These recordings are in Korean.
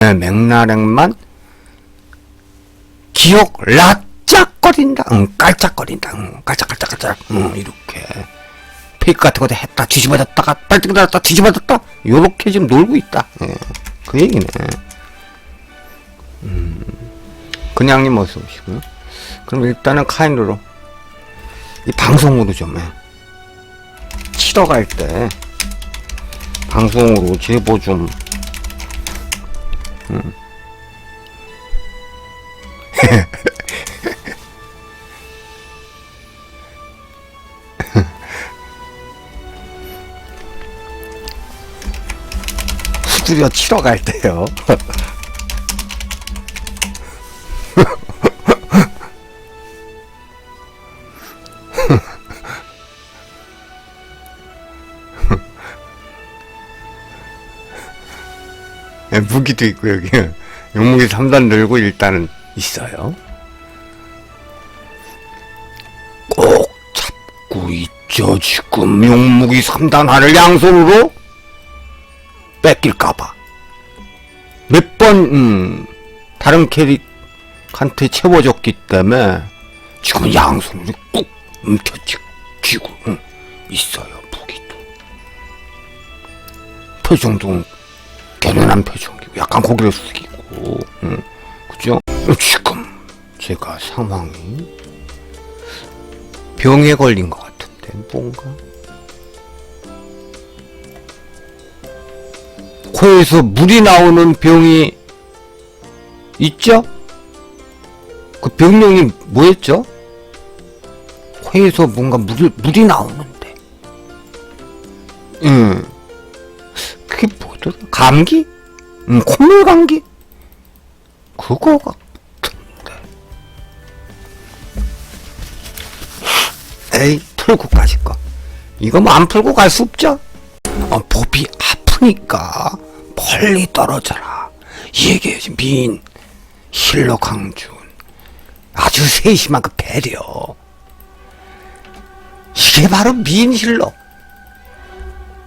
네, 맥나랭만 기억 라짝거린다. 응, 깔짝거린다. 응, 깔짝깔짝깔짝. 응, 이렇게. 페이크 같은 거도 했다. 뒤집어졌다가 빨ጥ기다렸다. 뒤집어졌다. 요렇게 지금 놀고 있다. 예, 그 얘기네. 음, 그냥님 어서 오시고요. 그럼 일단은 카인으로 이 방송으로 좀 해. 치러 갈 때 방송으로 제보 좀 스튜디오 치러 갈 때요. 무기도 있고 여기. 용무기 3단 들고 일단은 있어요. 꼭 잡고 있죠 지금 용무기 3단 하를 양손으로 뺏길까봐. 몇번 음, 다른 캐릭한테 채워줬기 때문에 지금 양손으로 꾹 움켜쥐고 음, 있어요 무기도. 표정도 결연한 표정이고 약간 고개를 숙이고 음, 그죠? 지금 제가 상황이 병에 걸린 것 같은데 뭔가 코에서 물이 나오는 병이 있죠? 그 병명이 뭐였죠? 코에서 뭔가 물이, 물이 나오는데 음 그게 뭐더라? 감기? 음, 콧물 감기? 그거 같은데. 에이, 풀고 가실 거. 이거 뭐 안 풀고 갈 수 없죠? 어, 법이 아프니까 멀리 떨어져라. 얘기해야지. 미인, 힐러 강준. 아주 세심한 그 배려. 이게 바로 미인 힐러.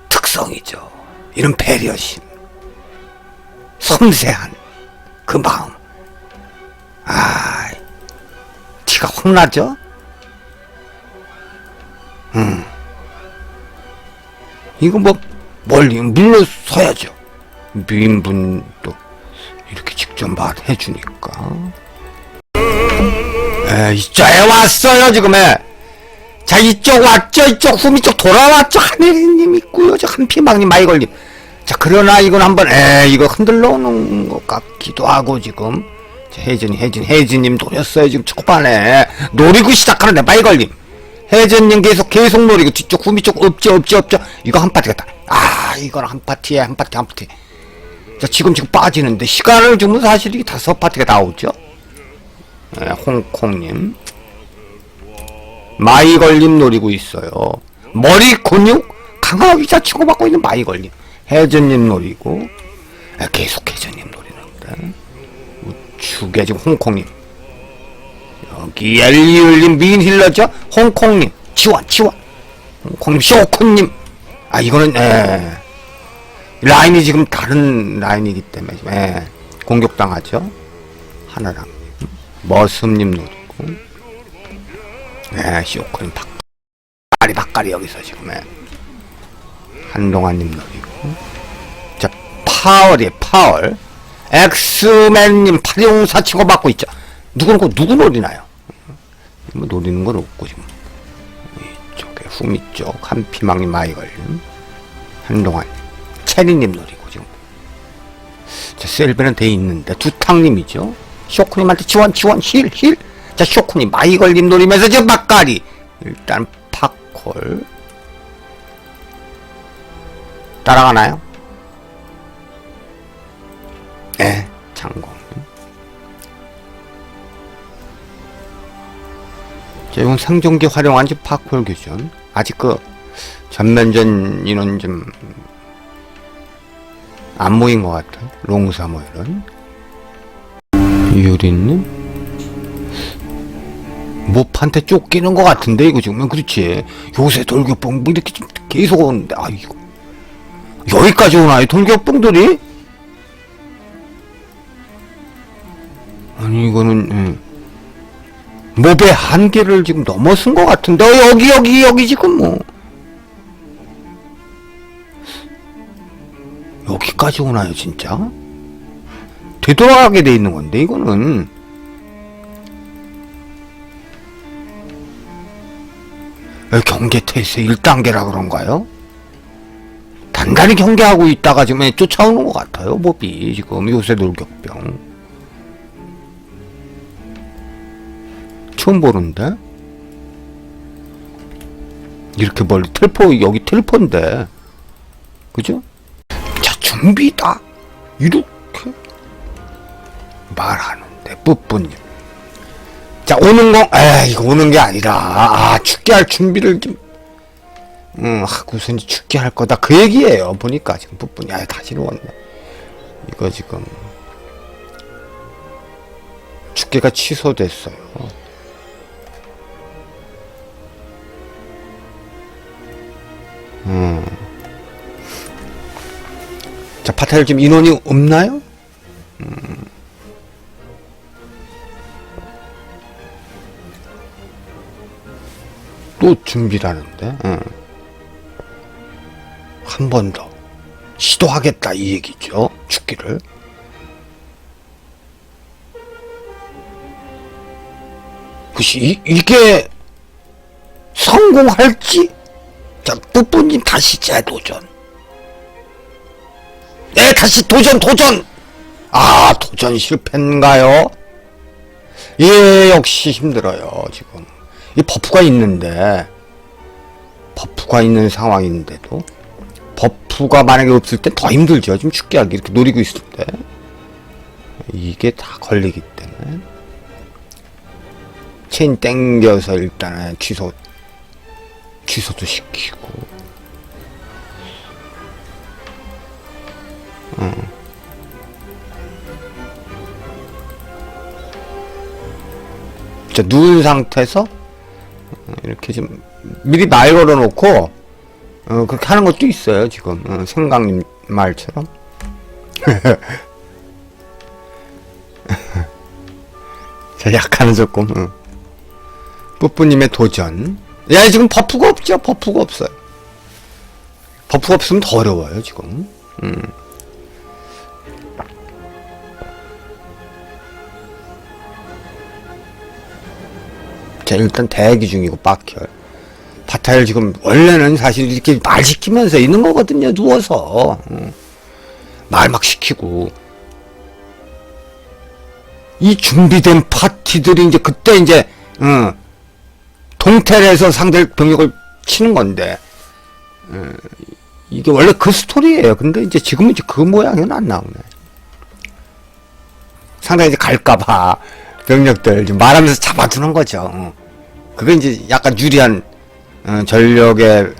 특성이죠. 이런 배려심. 섬세한 그 마음. 아, 티가 확 나죠? 음. 이거 뭐, 멀리 물러서야죠. 미인분도 이렇게 직접 말해주니까. 에, 이쪽에 왔어요, 지금 에. 자, 이쪽 왔죠, 이쪽, 후미 쪽 돌아왔죠. 하늘님 있고요, 저 한피망님 많이 걸림. 자, 그러나 이건 한번, 에, 이거 흔들러 놓은 것 같기도 하고, 지금. 자, 혜진이, 혜진, 혜진님 노렸어요, 지금 초반에. 노리고 시작하는데, 많이 걸림. 혜진님 계속, 계속 노리고, 뒤쪽, 후미 쪽, 없죠, 없죠, 없죠. 이거 한 파티 같다. 아, 이건 한 파티에, 한 파티, 한 파티. 자, 지금, 지금 빠지는데, 시간을 주면 사실 이게 다섯 파티가 나오죠. 에, 홍콩님. 마이 걸림 노리고 있어요. 머리 근육? 강하위자 치고받고 있는 마이 걸림. 혜전님 노리고 아, 계속 혜전님 노리는데. 우측에 홍콩님. 여기 엘리울님 미인 힐러죠? 홍콩님. 지원 지원. 홍콩님 쇼크님. 아 이거는 에 라인이 지금 다른 라인이기 때문에 에, 공격당하죠? 하나랑 머슴님 노리고 네, 쇼크림 닭가리 닭가리 여기서 지금 예. 한동안님 노리고. 자 파월이 파월. 엑스맨님 파리용사 치고 받고 있죠. 누구 고 누구 노리나요? 뭐 노리는 건 없고 지금. 이쪽에 후미 쪽 한피망이 많이 걸림 한동안. 체리님 노리고 지금. 자 셀베는 돼 있는데 두탕님이죠. 쇼크님한테 지원 지원 힐 힐 자, 쇼쿠니 마이 걸림 노리면서 저 막가리. 일단 팝콜. 따라가나요? 예, 장공. 자, 이건 생존기 활용한 지 팝콜 교전. 아직 그 전면전 인원 좀 안 모인 것 같아. 롱사 뭐 이런. 유리님? 모판테 쫓기는 것 같은데 이거 지금 그렇지? 요새 돌격봉 뭐 이렇게 좀 계속 오는데 아 이거 여기까지 오나요 돌격봉들이? 아니 이거는 예. 몹의 한계를 지금 넘어선 것 같은데 어, 여기 여기 여기 지금 뭐. 여기까지 오나요 진짜? 되돌아가게 돼 있는 건데 이거는 경계 태세 1단계라 그런가요? 단단히 경계하고 있다가 지금 에, 쫓아오는 것 같아요 몹이. 지금 요새 놀격병. 처음 보는데? 이렇게 멀리 텔포 여기 텔포인데. 그죠? 자 준비다! 이렇게 말하는데 뿌뿌님 자 오는 거? 에이 이거 오는 게 아니라. 아 죽게 할 준비를 좀. 음, 하고선 이제 죽게 할 거다. 그 얘기예요. 보니까 지금 뿌뿌니 아 다시 누웠네. 이거 지금. 죽게가 취소됐어요. 자, 파타일 지금 인원이 없나요? 또 준비라는데, 한번 더. 시도하겠다, 이 얘기죠. 죽기를. 그시 이, 이게 성공할지? 자, 뿌뿌님 다시 재도전. 네, 다시 도전, 도전! 아, 도전 실패인가요? 예, 역시 힘들어요, 지금. 이 버프가 있는데, 버프가 있는 상황인데도, 버프가 만약에 없을 땐더 힘들죠. 지금 죽게 하기 이렇게 노리고 있을 때. 이게 다 걸리기 때문에. 체인 땡겨서 일단은 취소, 취소도 시키고. 자, 누운 상태에서 어, 이렇게 좀 미리 말 걸어놓고 어, 그렇게 하는 것도 있어요 지금. 어, 생강님 말처럼. 자 약간은 조금 어. 뿌뿌님의 도전. 야 지금 버프가 없죠? 버프가 없어요. 버프가 없으면 더 어려워요 지금. 음. 일단 대기 중이고 빡혈. 파타일 지금 원래는 사실 이렇게 말 시키면서 있는 거거든요 누워서. 어. 말막 시키고. 이 준비된 파티들이 이제 그때 이제 어, 동텔에서 상대 병력을 치는 건데 어, 이게 원래 그 스토리예요. 근데 이제 지금은 이제 그 모양은 안 나오네. 상당히 이제 갈까봐 병력들 좀 말하면서 잡아두는 거죠. 어. 그게 이제 약간 유리한 어, 전력의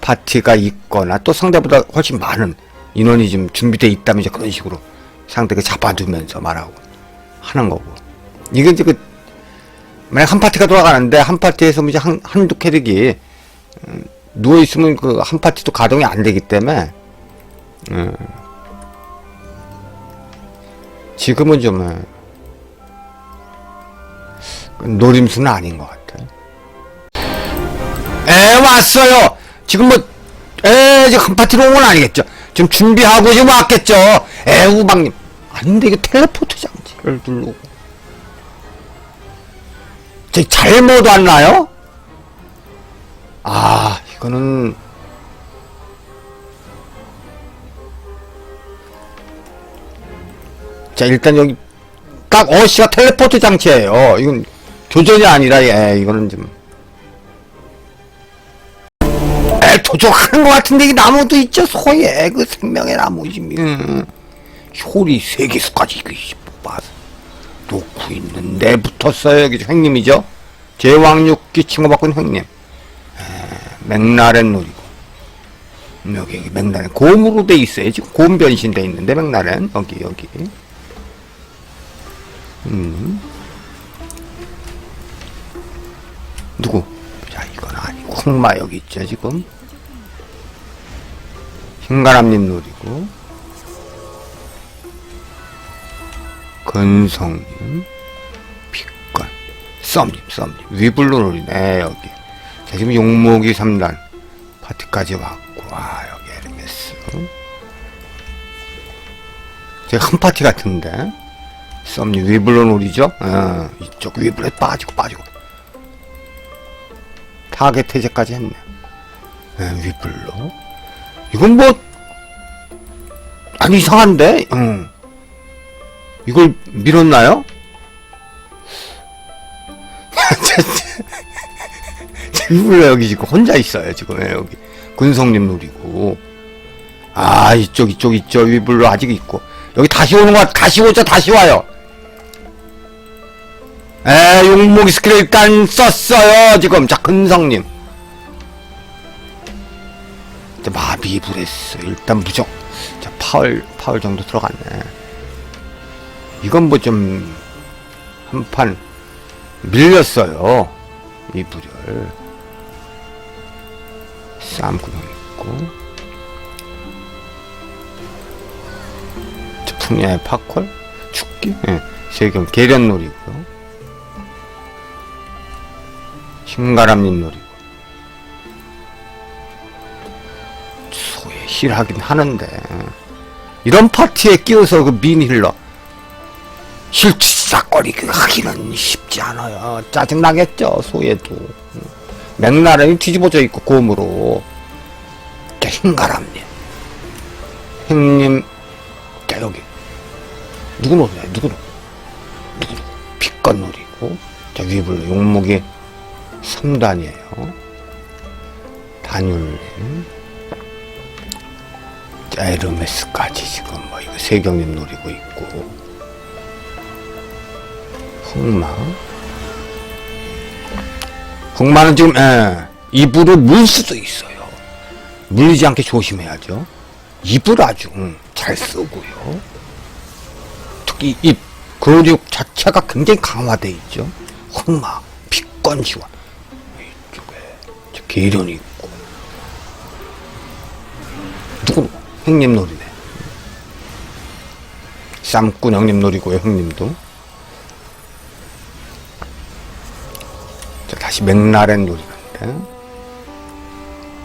파티가 있거나 또 상대보다 훨씬 많은 인원이 좀 준비돼 있다면 이제 그런 식으로 상대가 잡아두면서 말하고 하는 거고. 이게 이제 그 만약 한 파티가 돌아가는데 한 파티에서 뭐 이제 한 한두 캐릭이 음, 누워 있으면 그 한 파티도 가동이 안 되기 때문에 음, 지금은 좀 어, 노림수는 아닌 것 같아. 에 왔어요. 지금 뭐, 에 지금 한 파티로 온 건 아니겠죠. 지금 준비하고 지금 왔겠죠. 에 우방님. 아닌데 이게 텔레포트 장치를 누르고. 저 잘못 왔나요? 아 이거는 자 일단 여기 딱 어시가 텔레포트 장치예요. 이건 교전이 아니라 예 이거는 좀. 에 도적하는 것 같은데 이 나무도 있죠? 소에 그 생명의 나무 음. 효리 세 개수까지 이거 봐 놓고 있는데 붙었어요 여기 횡님이죠? 제왕육기 있는 횡님. 에, 맥라렌 노리고 여기 여기 맥라렌. 곰으로 돼 있어요. 지금 곰 변신돼 있는데 맥라렌. 여기 여기. 음. 누구? 자, 이건 아니고, 흑마 여기 있죠, 지금. 흰가람님 노리고. 근성님, 빛관, 썸님, 썸님, 위블루놀이네, 여기. 자, 지금 용목이 3단, 파티까지 왔고, 아, 여기 에르메스. 제가 한 파티 같은데. 썸님, 위블루놀이죠? 어, 이쪽 위블루에 빠지고, 빠지고. 타겟 해제까지 했네. 예, 위블루. 이건 뭐, 아니, 이상한데? 응. 이걸 밀었나요? 위블루 여기 지금 혼자 있어요, 지금. 예, 여기. 군성님 노리고. 아, 이쪽, 이쪽, 이쪽. 위블루 아직 있고. 여기 다시 오는 거, 같- 다시 오죠, 다시 와요. 에, 용목이 스킬 일단 썼어요, 지금. 자, 근성님. 이제 마비 브레스. 일단 무적. 자, 파울, 파울 정도 들어갔네. 이건 뭐 좀, 한 판, 밀렸어요. 이 불을. 쌈구경 있고. 저 풍야의 파콜? 축기? 예. 세경 계련놀이고요. 신가람님 놀이 힐하긴 하는데. 이런 파티에 끼어서 그 미니힐러. 힐치싹거리기 하기는 쉽지 않아요. 짜증나겠죠, 소에도. 맥나ren이 뒤집어져 있고, 곰으로. 자, 흰가람님. 형님, 자, 여기. 누구 노래? 누구 노래? 누구 노래? 빛건 놀이고. 자, 위블로 용목이 3단이에요. 단율님. 자, 에르메스까지 지금 뭐, 이거 세경님 노리고 있고. 흑마. 흑마는 지금, 예, 입으로 물 수도 있어요. 물리지 않게 조심해야죠. 입을 아주 음, 잘 쓰고요. 특히 입 근육 자체가 굉장히 강화돼 있죠. 흑마, 지원 이쪽에 저 계련이 형님 놀이네. 쌈꾼 형님 놀이고요, 형님도. 자, 다시 맥라렌 놀이는데.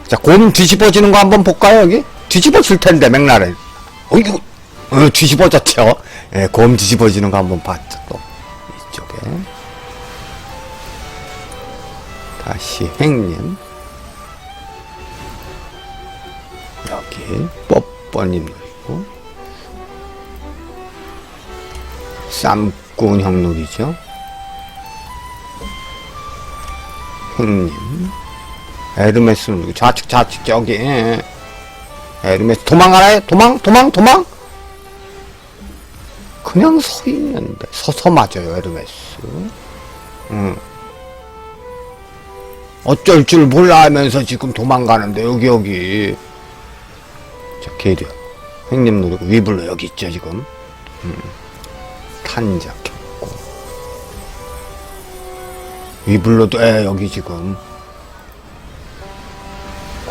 자, 곰 뒤집어지는 거 한번 볼까요, 여기? 뒤집어질 텐데, 맥라렌. 어, 이거, 어, 뒤집어졌죠? 예, 곰 뒤집어지는 거 한번 봤죠, 또. 이쪽에. 다시 행님. 여기, 뽀뽀님 놀이고. 쌈꾼 형 놀이죠. 형님. 에르메스 누구 좌측 좌측 저기 예. 에르메스 도망가나요? 도망 도망 도망 그냥 서 있는데 서서 맞아요 에르메스 음. 어쩔 줄 몰라 하면서 지금 도망가는데 여기 여기 자 계려 형님 누르고 위블로 여기 있죠 지금 음. 탄작했고 위블로도 에 여기 지금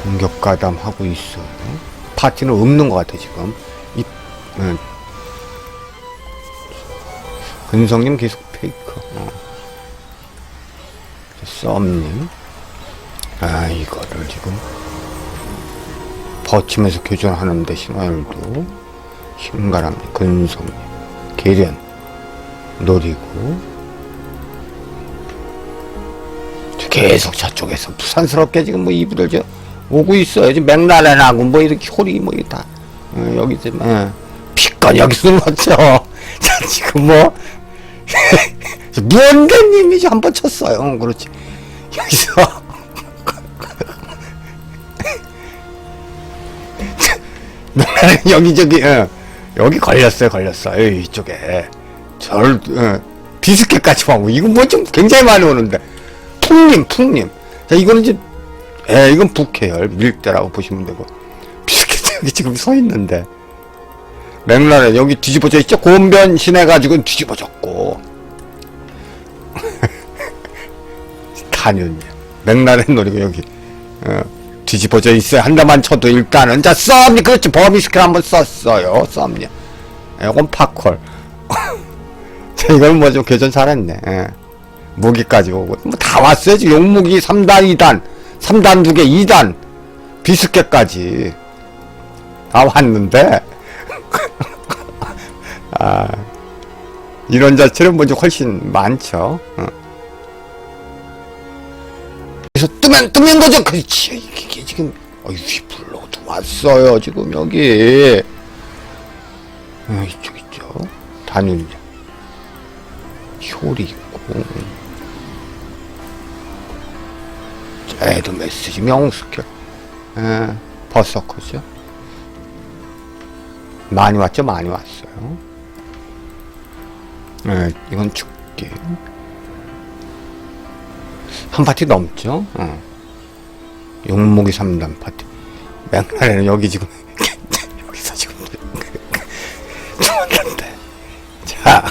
공격 가담하고 있어요. 파티는 없는 것 같아 지금. 이 예. 근성님 계속 페이크. 어. 썸님. 아 이거를 지금 버티면서 교전하는데 신화율도 신가람 근성님 계련 노리고 계속 저쪽에서 부산스럽게 지금 뭐 이부들 저 오고 있어요. 지금 맥라렌하고 뭐 이렇게 호리 뭐 이게 다 어, 여기 지금 예. 피권 여기서 눌렀죠. 자 지금 뭐 무언대님이 한번 쳤어요. 응, 그렇지. 여기서 여기저기 예. 여기 걸렸어요. 걸렸어 요. 이쪽에. 절 예. 비스켓까지 하고. 이거 뭐 좀 굉장히 많이 오는데. 풍님 풍님 자 이거는 이제 에 이건 북해열 밀대라고 보시면 되고. 비스켓 여기 지금 서 있는데. 맥라렌 여기 뒤집어져 있죠? 곰변신해 가지고 뒤집어졌고. 단연이 맥라렌 노리고 여기. 어, 뒤집어져 있어요 한 대만 쳐도 일단은 자 썸니 그렇지 범위 스킬 한번 썼어요 썸니 이건 파콜 자, 이건 뭐 좀 교전 잘했네. 예. 무기까지 오고. 뭐 다 왔어요. 지금 용무기 3단, 2단. 3단 2개, 2단. 비스켓까지. 다 왔는데. 아, 이런 자체는 먼저 훨씬 많죠. 어. 그래서 뜨면, 뜨면 거죠. 그렇지. 이게 지금, 어이, 휘블로도 왔어요. 지금 여기. 어, 이쪽 있죠. 단윤. 효리 있고. 에드메스, 명숙혈. 에, 버서커죠. 많이 왔죠? 많이 왔어요. 예, 이건 죽기. 한 파티 넘죠? 어. 용목이 3단 파티. 맥날에는 여기 지금, 여기서 지금, 죽었는데. 자.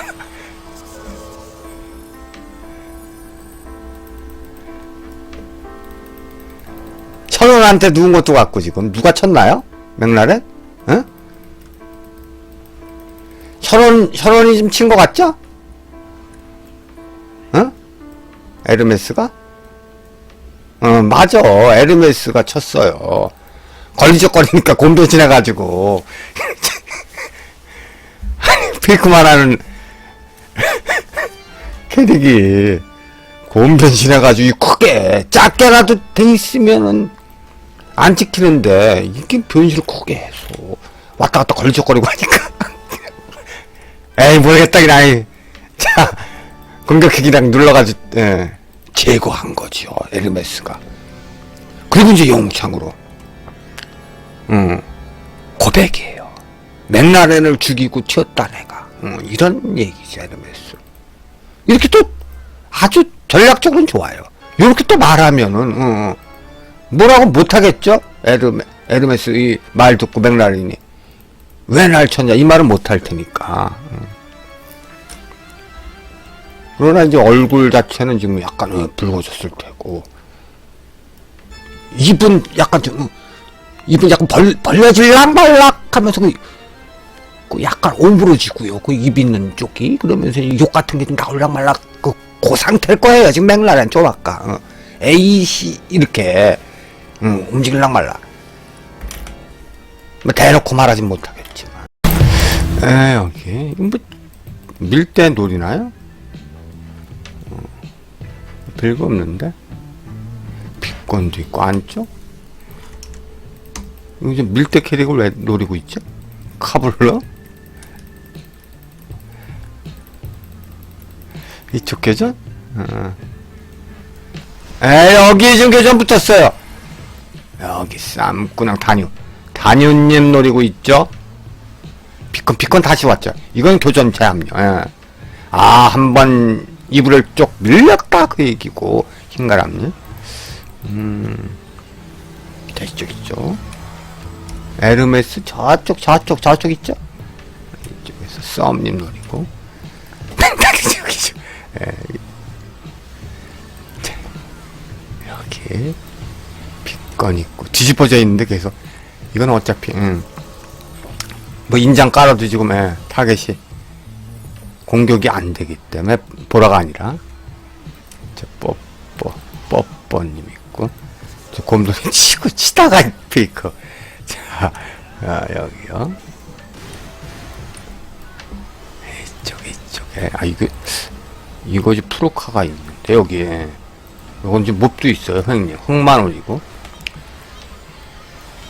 천원한테 누운 것도 같고, 지금. 누가 쳤나요? 맥날에? 응? 혈원, 혈원이 좀 친 것 같죠? 어? 에르메스가? 어, 맞아. 에르메스가 쳤어요. 걸리적거리니까 곰변신해가지고. 피크만 하는 캐릭이 곰변신해가지고 이 크게, 작게라도 돼 있으면은 안 찍히는데, 이게 변신을 크게 해서 왔다 갔다 걸리적거리고 하니까. 에이 모르겠다 그냥 아이. 자 공격기 그냥 눌러가지고 예, 제거한 거죠 에르메스가. 그리고 이제 영창으로. 음, 고백이에요. 맥라렌을 죽이고 튀었다 내가. 음, 이런 얘기죠 에르메스. 이렇게 또 아주 전략적으로는 좋아요. 이렇게 또 말하면은 어, 뭐라고 못하겠죠? 에르메, 에르메스 이 말 듣고 맥라렌이 왜 날 쳤냐? 이 말은 못할 테니까. 음. 그러나 이제 얼굴 자체는 지금 약간 어, 붉어졌을 테고. 입은 약간 좀 어, 입은 약간 벌, 벌려질락 말락 하면서 그, 그 약간 오므러지고요. 그 입 있는 쪽이. 그러면서 욕 같은 게 좀 나올락 말락 그, 그 상태일 거예요. 지금 맥라렌 좀 아까. 어. A씨 이렇게. 음, 움직일락 말락 뭐 대놓고 말하진 못하겠지만. 에 여기. 뭐 밀대 노리나요? 별거 없는데? 빗건도 있고 안쪽? 이제 밀대 캐릭을 왜 노리고 있죠? 카블러? 이쪽 계전? 어. 에 여기 지금 계전 붙었어요 여기 쌈꾸랑 단유 단유님 노리고 있죠? 비건 비건 다시 왔죠 이건 교전 제압류 예. 아 한번 이불을 쪽 밀렸다 그 얘기고. 흰가람님 음. 저쪽 있죠 에르메스 저쪽 저쪽 저쪽 있죠? 이쪽에서 썸님 노리고. 저기죠. 예. 자, 여기 빗건 있고 뒤집어져 있는데 계속. 이건 어차피 음. 뭐 인장 깔아도 지금 예, 타겟이 공격이 안 되기 때문에 보라가 아니라 저 뽀뽀 뽀뽀님 있고 저 곰돌이 치고 치다가 피크. 자 아, 여기요. 이쪽에 이쪽에. 아 이거 이거 지 프로카가 있는데 여기에. 이건 지금 몹도 있어요 형님. 흑만 올리고.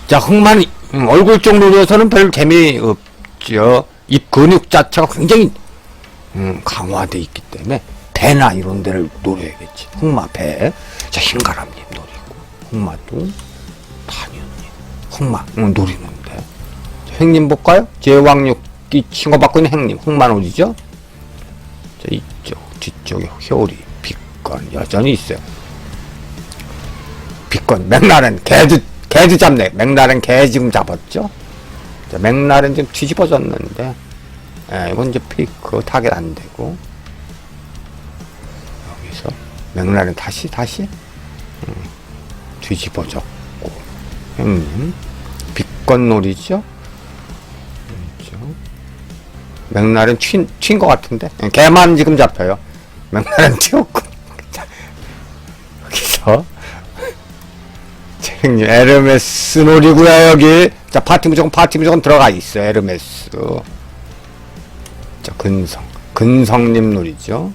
자 흑만 음, 얼굴 쪽 노려서는 별 재미없죠. 입 근육 자체가 굉장히 음, 강화돼 있기 때문에 배나 이런 데를 노려야겠지. 흑마 배. 자, 흰가람님 노리고. 흑마도 단연님. 흑마 응, 노리는데. 자, 행님 볼까요? 칭호받고 있는 행님. 흑마 노리죠? 자, 이쪽, 뒤쪽에 효리, 빛건 여전히 있어요. 빛건, 맥날은 개도, 개도 잡네. 맥날은 개 지금 잡았죠? 자, 맥날은 지금 뒤집어졌는데. 예, 이건 이제 피크 타겟 안 되고 여기서 맥라렌 다시 다시 음, 뒤집어졌고 형님 빛건놀이죠 그렇죠 맥날은 튄, 튄것 같은데? 걔만 지금 잡혀요. 맥날은 튀었고. 자, 여기서. 책님, 에르메스 놀이구요, 여기. 자, 파티 무조건, 파티 무조건 들어가 있어, 에르메스. 자, 근성. 근성님 놀이죠.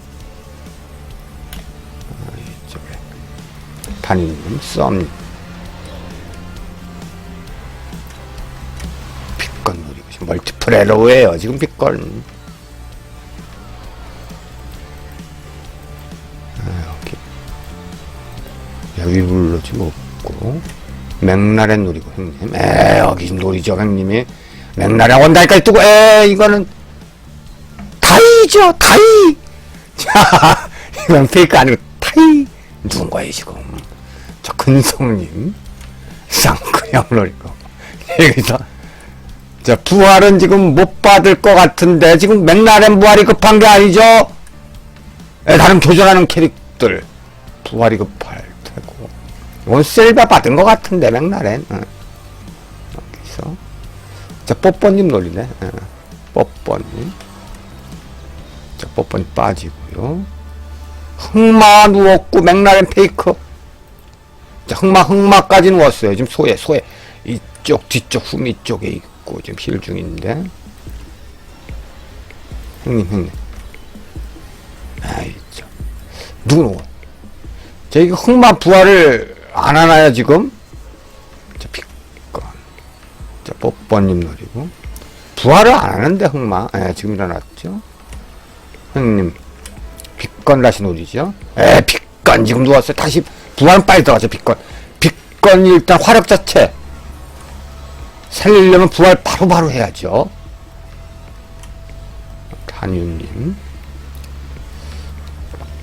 아, 이쪽에. 단위님, 썸. 빅건 노리고 지금 멀티플 에러예요 지금 아, 여기 여기 불러 지금 없고 맥라렌 노리고 형님 에 여기 노리죠 형님이 맥라렌 온다니까 뜨고 에 이거는 타이죠 타이 자 이건 페이크 아니고 타이 누군가요 지금 저 근성님 쌍그냥 노리고 여기서 자, 부활은 지금 못 받을 것 같은데, 지금 맥라렌 부활이 급한 게 아니죠? 에, 다른 교전하는 캐릭들. 부활이 급할 테고. 이건 셀바 받은 것 같은데, 맥라렌. 응. 여기서. 자, 뽀뽀님 놀리네. 응. 뽀뽀님. 자, 뽀뽀님 빠지고요. 흑마 누웠고, 맥라렌 페이크. 자, 흑마, 흑마까지 누웠어요. 지금 소에, 소에. 이쪽, 뒤쪽, 후미 쪽에 있고, 지금 힐 중인데. 형님, 형님. 아이, 참. 누구, 누구? 자, 이거 흑마 부활을 안 하나요, 지금? 자, 픽건. 자, 뽀뽀님 노리고. 부활을 안 하는데, 흑마. 예, 지금 일어났죠? 형님. 빅건 다시 노리죠? 에, 빅건 지금 누웠어요. 다시 부활은 빨리 들어가죠, 빅건. 빅건이 일단 화력 자체. 살리려면 부활 바로바로 해야죠. 탄윤님.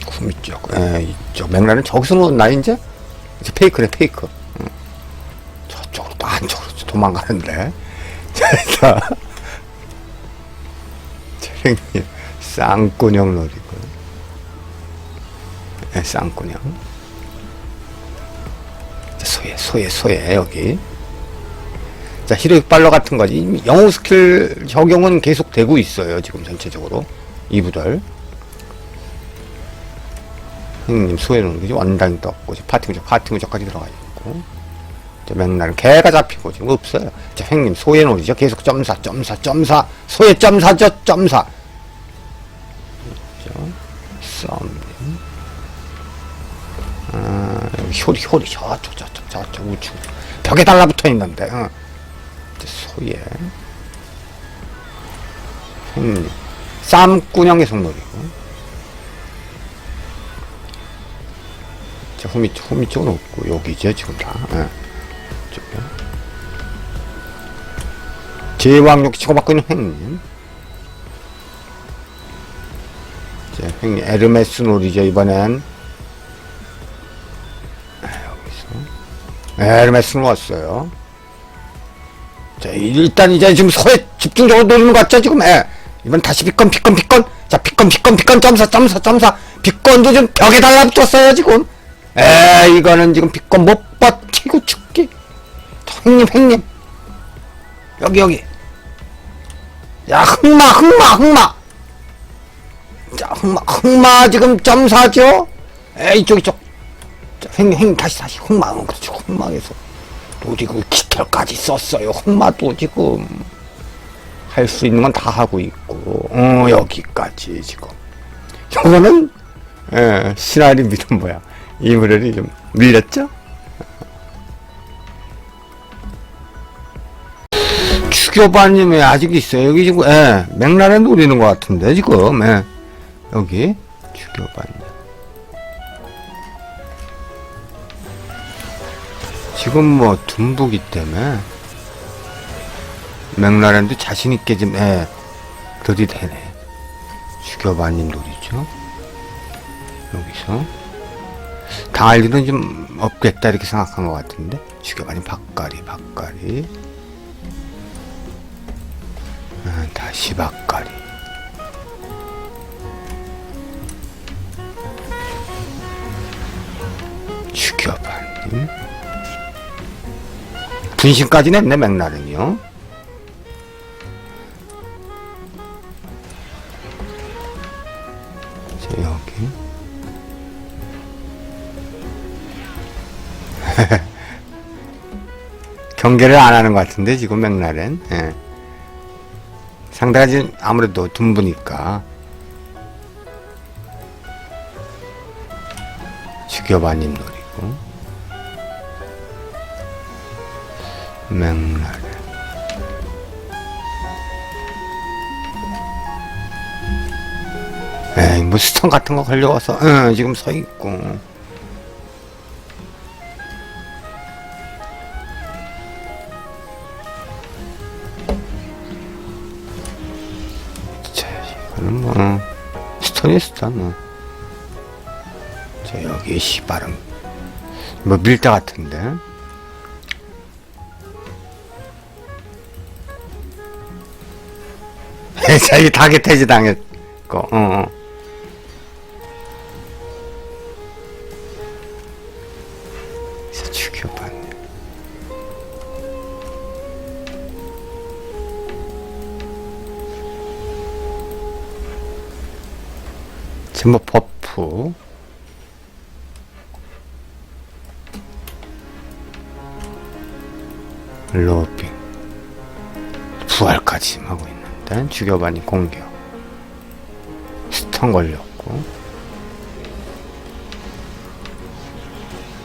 구미 쪽, 에, 이쪽. 맥라는 저기서 놓나, 이제? 이제 페이크네, 페이크. 응. 저쪽으로, 또 안쪽으로 도망가는데. 자, 차량님, 쌍꾸녕 노리고. 에, 쌍꾸녕. 자, 소예, 소예, 소예, 여기. 자, 히로익 발러 같은 거지. 영웅 스킬 적용은 계속 되고 있어요. 지금 전체적으로. 이부들. 형님, 수혜는 그지? 원당이 떴고, 지금 파티 무적, 파티 무적까지 들어가 있고. 자, 맥날은 개가 잡히고 지금 없어요. 자, 형님, 소혜 놀이죠. 계속 점사, 점사, 점사. 소혜 점사죠, 점사. 썸님. 아, 여기 효리, 효리, 저쪽, 저쪽, 저쪽, 우측. 벽에 달라붙어 있는데, 어. 소예 음, 쌈꾸녕의 성놀이고 자쪽 후미 쪽은 없고 여기죠 지금 다 예. 이쪽에 제왕력 치고받고 있는 횡님 자 횡님 에르메스 놀이죠 이번엔 아, 여기서 에르메스는 왔어요 자, 일단 이제 지금 소에 집중적으로 노리는 것 같죠, 지금? 예. 이번 다시 빗건, 빗건, 빗건. 자, 빗건, 빗건, 빗건, 점사, 점사, 점사. 빗건도 지금 벽에 달라붙었어요, 지금. 에, 이거는 지금 빗건 못 버티고 죽기. 형님, 형님. 여기, 여기. 야, 흑마, 흑마, 흑마. 자, 흑마, 흑마 지금 점사죠? 에, 이쪽, 이쪽. 자, 형님, 다시, 다시. 흑마, 어, 그렇죠. 흑마에서. 또 지금 깃털까지 썼어요. 흑마도 지금 할 수 있는 건 다 하고 있고, 어, 여기까지 지금. 이거는, 예, 시나리 믿음 뭐야. 이브렐이 좀 밀렸죠? 추교반님이 아직 있어요. 여기 지금, 예, 맥라렌 노리는 것 같은데, 지금, 예. 여기, 추교반님. 지금 뭐 둠부기 때문에 맥라렌도 자신 있게 좀 예, 들이대네. 죽여반님 놀이죠. 여기서 당할 일은 좀 없겠다 이렇게 생각한 것 같은데 죽여반님 박가리 박가리 아, 다시 박가리 죽여반님 분신까지 냈네 맥날은요 자, 여기. 경계를 안 하는 것 같은데, 지금 맥날엔. 예. 상대가 지금 아무래도 둔부니까. 죽여봐님 노 리고. 맥날엔. 에이, 뭐 스톤 같은 거 걸려와서, 응, 지금 서 있고. 자, 이거는 뭐, 스톤이 스톤, 뭐. 자, 여기 씨발은, 뭐 밀대 같은데? 자, 이게 타겟 해지 당했고, 어, 어. 죽여봤네. 지금 뭐 버프. 로빙. 부활까지 하고 있는데, 죽여봤니 공격. 스턴 걸렸고.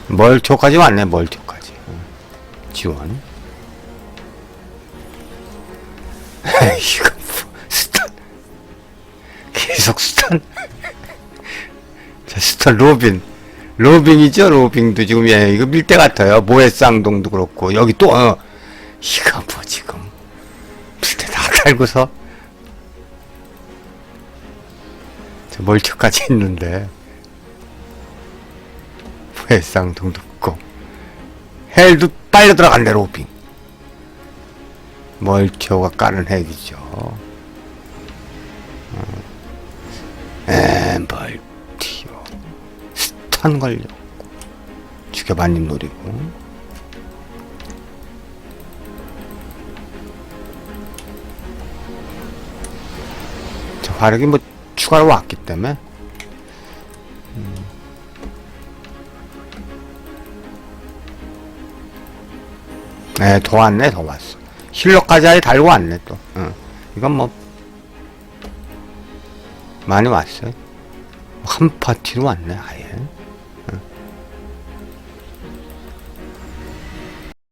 멀초까지 왔네, 멀초까지. 응. 지원. 이거 뭐, 스턴. 계속 스턴. 자, 스턴 로빈. 로빙이죠, 로빙도 지금, 예, 이거 밀대 같아요. 모해쌍동도 그렇고, 여기 또, 어, 달고서. 저 멀초까지 있는데. 모해쌍동도 있고. 헬도 빨려 들어간대, 로빙. 멀초가 까는 핵이죠. 어. 에, 멀티요. 스턴 걸렸고. 죽여반님 노리고. 저 화력이 뭐 추가로 왔기 때문에. 네, 더 왔네, 더 왔어. 힐러까지 아예 달고 왔네, 또. 응. 이건 뭐, 많이 왔어요. 한 파티로 왔네, 아예.